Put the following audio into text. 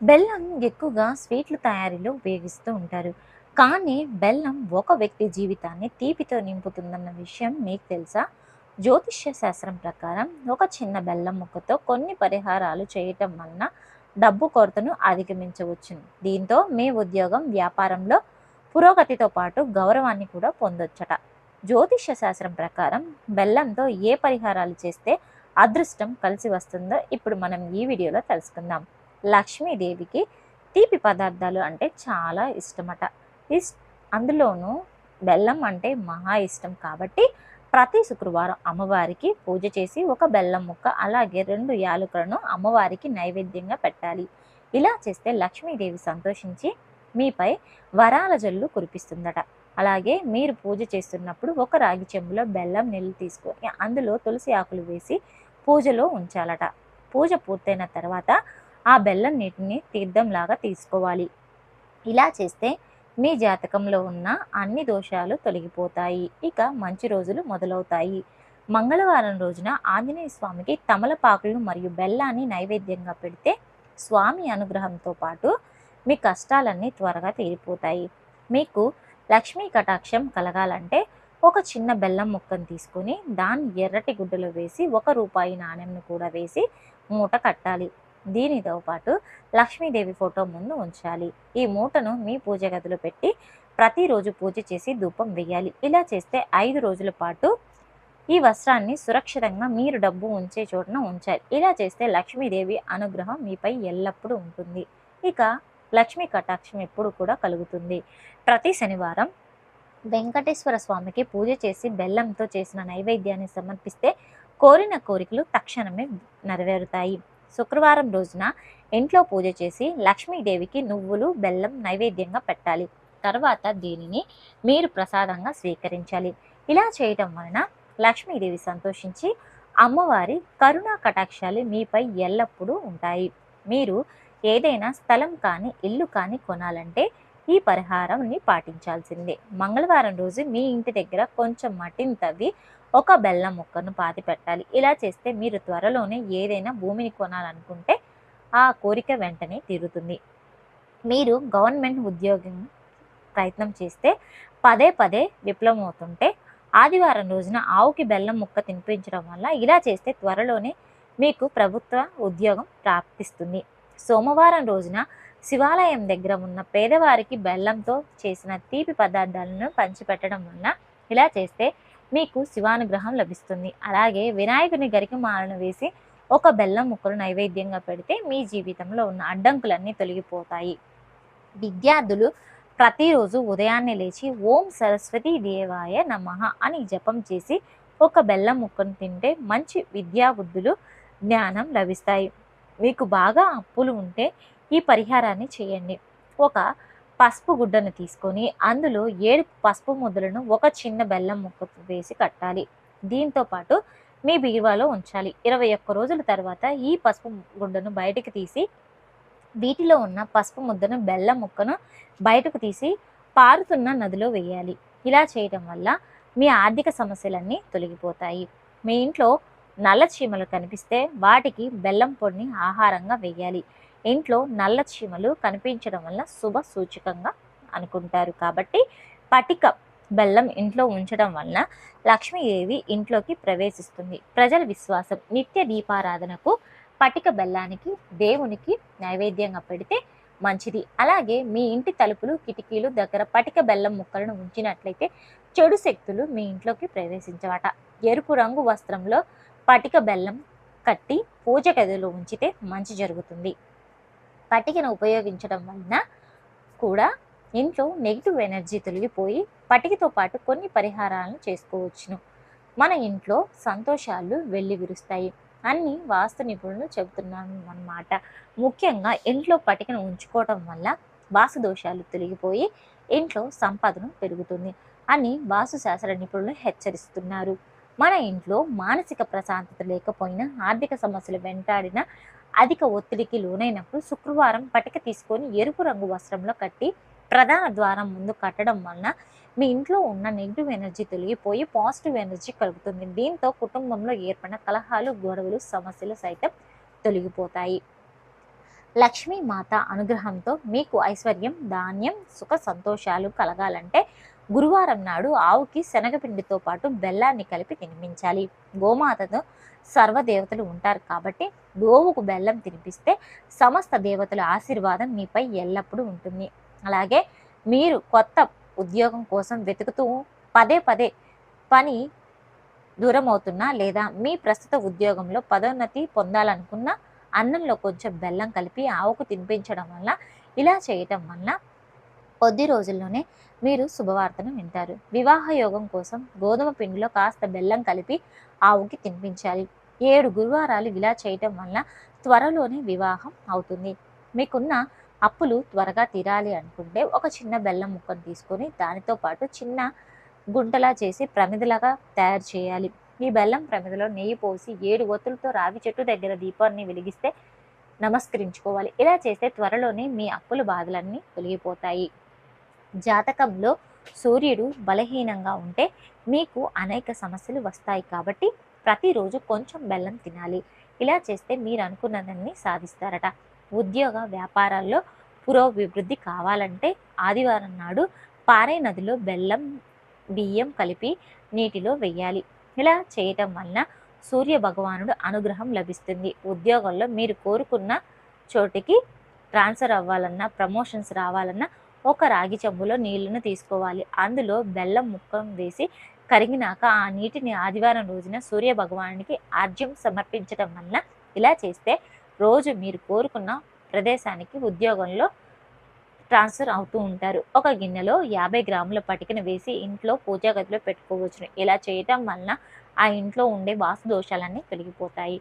బెల్లం ఎక్కువగా స్వీట్ల తయారీలో ఉపయోగిస్తూ ఉంటారు. కానీ బెల్లం ఒక వ్యక్తి జీవితాన్ని తీపితో నింపుతుందన్న విషయం మీకు తెలుసా? జ్యోతిష్య శాస్త్రం ప్రకారం ఒక చిన్న బెల్లం ముక్కతో కొన్ని పరిహారాలు చేయటం వలన డబ్బు కొరతను అధిగమించవచ్చును. దీంతో మీ ఉద్యోగం వ్యాపారంలో పురోగతితో పాటు గౌరవాన్ని కూడా పొందొచ్చట. జ్యోతిష్య శాస్త్రం ప్రకారం బెల్లంతో ఏ పరిహారాలు చేస్తే అదృష్టం కలిసి వస్తుందో ఇప్పుడు మనం ఈ వీడియోలో తెలుసుకుందాం. లక్ష్మీదేవికి తీపి పదార్థాలు అంటే చాలా ఇష్టమట. ఇస్ అందులోనూ బెల్లం అంటే మహా ఇష్టం కాబట్టి ప్రతి శుక్రవారం అమ్మవారికి పూజ చేసి ఒక బెల్లం ముక్క అలాగే రెండు యాలకులను అమ్మవారికి నైవేద్యంగా పెట్టాలి. ఇలా చేస్తే లక్ష్మీదేవి సంతోషించి మీపై వరాల జల్లు కురిపిస్తుందట. అలాగే మీరు పూజ చేస్తున్నప్పుడు ఒక రాగి చెంబులో బెల్లం నీళ్ళు తీసుకొని అందులో తులసి ఆకులు వేసి పూజలో ఉంచాలట. పూజ పూర్తయిన తర్వాత ఆ బెల్లం నీటిని తీర్థంలాగా తీసుకోవాలి. ఇలా చేస్తే మీ జాతకంలో ఉన్న అన్ని దోషాలు తొలగిపోతాయి. ఇక మంచి రోజులు మొదలవుతాయి. మంగళవారం రోజున ఆంజనేయ స్వామికి తమలపాకులను మరియు బెల్లాన్ని నైవేద్యంగా పెడితే స్వామి అనుగ్రహంతో పాటు మీ కష్టాలన్నీ త్వరగా తీరిపోతాయి. మీకు లక్ష్మీ కటాక్షం కలగాలంటే ఒక చిన్న బెల్లం ముక్కను తీసుకొని దాన్ని ఎర్రటి గుడ్డలో వేసి ఒక రూపాయి నాణ్యంను కూడా వేసి మూట కట్టాలి. దీనితో పాటు లక్ష్మీదేవి ఫోటో ముందు ఉంచాలి. ఈ మూటను మీ పూజ గదిలో పెట్టి ప్రతిరోజు పూజ చేసి ధూపం వేయాలి ఇలా చేస్తే ఐదు రోజుల పాటు ఈ వస్త్రాన్ని సురక్షితంగా మీరు డబ్బు ఉంచే చోటున ఉంచాలి. ఇలా చేస్తే లక్ష్మీదేవి అనుగ్రహం మీపై ఎల్లప్పుడూ ఉంటుంది. ఇక లక్ష్మీ కటాక్షం ఎప్పుడు కూడా కలుగుతుంది. ప్రతి శనివారం వెంకటేశ్వర స్వామికి పూజ చేసి బెల్లంతో చేసిన నైవేద్యాన్ని సమర్పిస్తే కోరిన కోరికలు తక్షణమే నెరవేరుతాయి. శుక్రవారం రోజున ఇంట్లో పూజ చేసి లక్ష్మీదేవికి నువ్వులు బెల్లం నైవేద్యంగా పెట్టాలి. తర్వాత దీనిని మీరు ప్రసాదంగా స్వీకరించాలి. ఇలా చేయటం వలన లక్ష్మీదేవి సంతోషించి అమ్మవారి కరుణా కటాక్షాలు మీపై ఎల్లప్పుడూ ఉంటాయి. మీరు ఏదైనా స్థలం కానీ ఇల్లు కానీ కొనాలంటే ఈ పరిహారంని పాటించాల్సిందే. మంగళవారం రోజు మీ ఇంటి దగ్గర కొంచెం మట్టిని తవ్వి ఒక బెల్లం ముక్కను పాతి పెట్టాలి. ఇలా చేస్తే మీరు త్వరలోనే ఏదైనా భూమిని కొనాలనుకుంటే ఆ కోరిక వెంటనే తీరుతుంది. మీరు గవర్నమెంట్ ఉద్యోగం ప్రయత్నం చేస్తే పదే పదే విప్లవం అవుతుంటే ఆదివారం రోజున ఆవుకి బెల్లం ముక్క తినిపించడం వల్ల ఇలా చేస్తే త్వరలోనే మీకు ప్రభుత్వ ఉద్యోగం ప్రాప్తిస్తుంది. సోమవారం రోజున శివాలయం దగ్గర ఉన్న పేదవారికి బెల్లంతో చేసిన తీపి పదార్థాలను పంచిపెట్టడం వల్ల ఇలా చేస్తే మీకు శివానుగ్రహం లభిస్తుంది. అలాగే వినాయకుని గరికి మాలను వేసి ఒక బెల్లం ముక్కలు నైవేద్యంగా పెడితే మీ జీవితంలో ఉన్న అడ్డంకులన్నీ తొలగిపోతాయి. విద్యార్థులు ప్రతిరోజు ఉదయాన్నే లేచి ఓం సరస్వతి దేవాయ నమః అని జపం చేసి ఒక బెల్లం ముక్కను తింటే మంచి విద్యా బుద్ధులు జ్ఞానం లభిస్తాయి. మీకు బాగా అప్పులు ఉంటే ఈ పరిహారాన్ని చేయండి. ఒక పసుపు గుడ్డను తీసుకొని అందులో ఏడు పసుపు ముద్దలను ఒక చిన్న బెల్లం ముక్క వేసి కట్టాలి. దీంతో పాటు మీ బీరువాలో ఉంచాలి. ఇరవై ఒక్క రోజుల తర్వాత ఈ పసుపు గుడ్డను బయటకు తీసి వీటిలో ఉన్న పసుపు ముద్దను బెల్లం ముక్కను బయటకు తీసి పారుతున్న నదిలో వేయాలి. ఇలా చేయటం వల్ల మీ ఆర్థిక సమస్యలన్నీ తొలగిపోతాయి. మీ ఇంట్లో నల్ల చీమలు కనిపిస్తే వాటికి బెల్లం పొడిని ఆహారంగా వేయాలి. ఇంట్లో నల్ల చీమలు కనిపించడం వల్ల శుభ సూచకంగా అనుకుంటారు. కాబట్టి పటిక బెల్లం ఇంట్లో ఉంచడం వలన లక్ష్మీదేవి ఇంట్లోకి ప్రవేశిస్తుంది. ప్రజల విశ్వాసం నిత్య దీపారాధనకు పటిక బెల్లానికి దేవునికి నైవేద్యంగా పెడితే మంచిది. అలాగే మీ ఇంటి తలుపులు కిటికీలు దగ్గర పటిక బెల్లం ముక్కలను ఉంచినట్లయితే చెడు శక్తులు మీ ఇంట్లోకి ప్రవేశించవట. ఎరుపు రంగు వస్త్రంలో పటిక బెల్లం కట్టి పూజ గదిలో ఉంచితే మంచి జరుగుతుంది. పటికను ఉపయోగించడం వలన కూడా ఇంట్లో నెగిటివ్ ఎనర్జీ తొలగిపోయి పటికతో పాటు కొన్ని పరిహారాలను చేసుకోవచ్చును. మన ఇంట్లో సంతోషాలు వెళ్ళి విరుస్తాయి. అన్ని వాస్తు నిపుణులు చెబుతున్నాను అన్నమాట. ముఖ్యంగా ఇంట్లో పటికను ఉంచుకోవటం వల్ల వాసు దోషాలు తొలగిపోయి ఇంట్లో సంపాదన పెరుగుతుంది అని వాస్తు శాస్త్ర నిపుణులు హెచ్చరిస్తున్నారు. మన ఇంట్లో మానసిక ప్రశాంతత లేకపోయినా ఆర్థిక సమస్యలు వెంటాడిన అధిక ఒత్తిడికి లోనైనప్పుడు శుక్రవారం పటిక తీసుకొని ఎరుపు రంగు వస్త్రంలో కట్టి ప్రధాన ద్వారం ముందు కట్టడం వలన మీ ఇంట్లో ఉన్న నెగిటివ్ ఎనర్జీ తొలగిపోయి పాజిటివ్ ఎనర్జీ కలుగుతుంది. దీంతో కుటుంబంలో ఏర్పడిన కలహాలు గొడవలు సమస్యలు సైతం తొలగిపోతాయి. లక్ష్మీ మాత అనుగ్రహంతో మీకు ఐశ్వర్యం ధాన్యం సుఖ సంతోషాలు కలగాలంటే గురువారం నాడు ఆవుకి శనగపిండితో పాటు బెల్లాన్ని కలిపి తినిపించాలి. గోమాతతో సర్వదేవతలు ఉంటారు కాబట్టి గోవుకు బెల్లం తినిపిస్తే సమస్త దేవతల ఆశీర్వాదం మీపై ఎల్లప్పుడూ ఉంటుంది. అలాగే మీరు కొత్త ఉద్యోగం కోసం వెతుకుతూ పదే పదే పని దూరం అవుతున్నా లేదా మీ ప్రస్తుత ఉద్యోగంలో పదోన్నతి పొందాలనుకున్న అన్నంలో కొంచెం బెల్లం కలిపి ఆవుకు తినిపించడం వల్ల ఇలా చేయటం వల్ల కొద్ది రోజుల్లోనే మీరు శుభవార్తను వింటారు. వివాహ యోగం కోసం గోధుమ పిండిలో కాస్త బెల్లం కలిపి ఆవుకి తినిపించాలి. ఏడు గురువారాలు ఇలా చేయటం వల్ల త్వరలోనే వివాహం అవుతుంది. మీకున్న అప్పులు త్వరగా తీరాలి అనుకుంటే ఒక చిన్న బెల్లం ముక్కను తీసుకొని దానితో పాటు చిన్న గుంటలా చేసి ప్రమిదలాగా తయారు చేయాలి. ఈ బెల్లం ప్రమిదలో నెయ్యి పోసి ఏడు ఒత్తులతో రావి చెట్టు దగ్గర దీపాన్ని వెలిగిస్తే నమస్కరించుకోవాలి. ఇలా చేస్తే త్వరలోనే మీ అప్పుల బాధలన్నీ తొలగిపోతాయి. జాతకంలో సూర్యుడు బలహీనంగా ఉంటే మీకు అనేక సమస్యలు వస్తాయి కాబట్టి ప్రతిరోజు కొంచెం బెల్లం తినాలి. ఇలా చేస్తే మీరు అనుకున్నదాన్ని సాధిస్తారట. ఉద్యోగ వ్యాపారాల్లో పురోభివృద్ధి కావాలంటే ఆదివారం నాడు పారే నదిలో బెల్లం బియ్యం కలిపి నీటిలో వెయ్యాలి. ఇలా చేయటం వలన సూర్య భగవానుడు అనుగ్రహం లభిస్తుంది. ఉద్యోగంలో మీరు కోరుకున్న చోటికి ట్రాన్స్ఫర్ అవ్వాలన్నా ప్రమోషన్స్ రావాలన్నా ఒక రాగి చెంబులో నీళ్ళను తీసుకోవాలి. అందులో బెల్లం ముక్కం వేసి కరిగినాక ఆ నీటిని ఆదివారం రోజున సూర్య భగవానుడికి ఆర్జ్యం సమర్పించడం వల్ల ఇలా చేస్తే రోజు మీరు కోరుకున్న ప్రదేశానికి ఉద్యోగంలో ట్రాన్స్ఫర్ అవుతూ ఉంటారు. ఒక గిన్నెలో యాభై గ్రాముల పటికను వేసి ఇంట్లో పూజా గదిలో పెట్టుకోవచ్చును. ఇలా చేయటం వలన ఆ ఇంట్లో ఉండే వాసు దోషాలన్నీ తొలగిపోతాయి.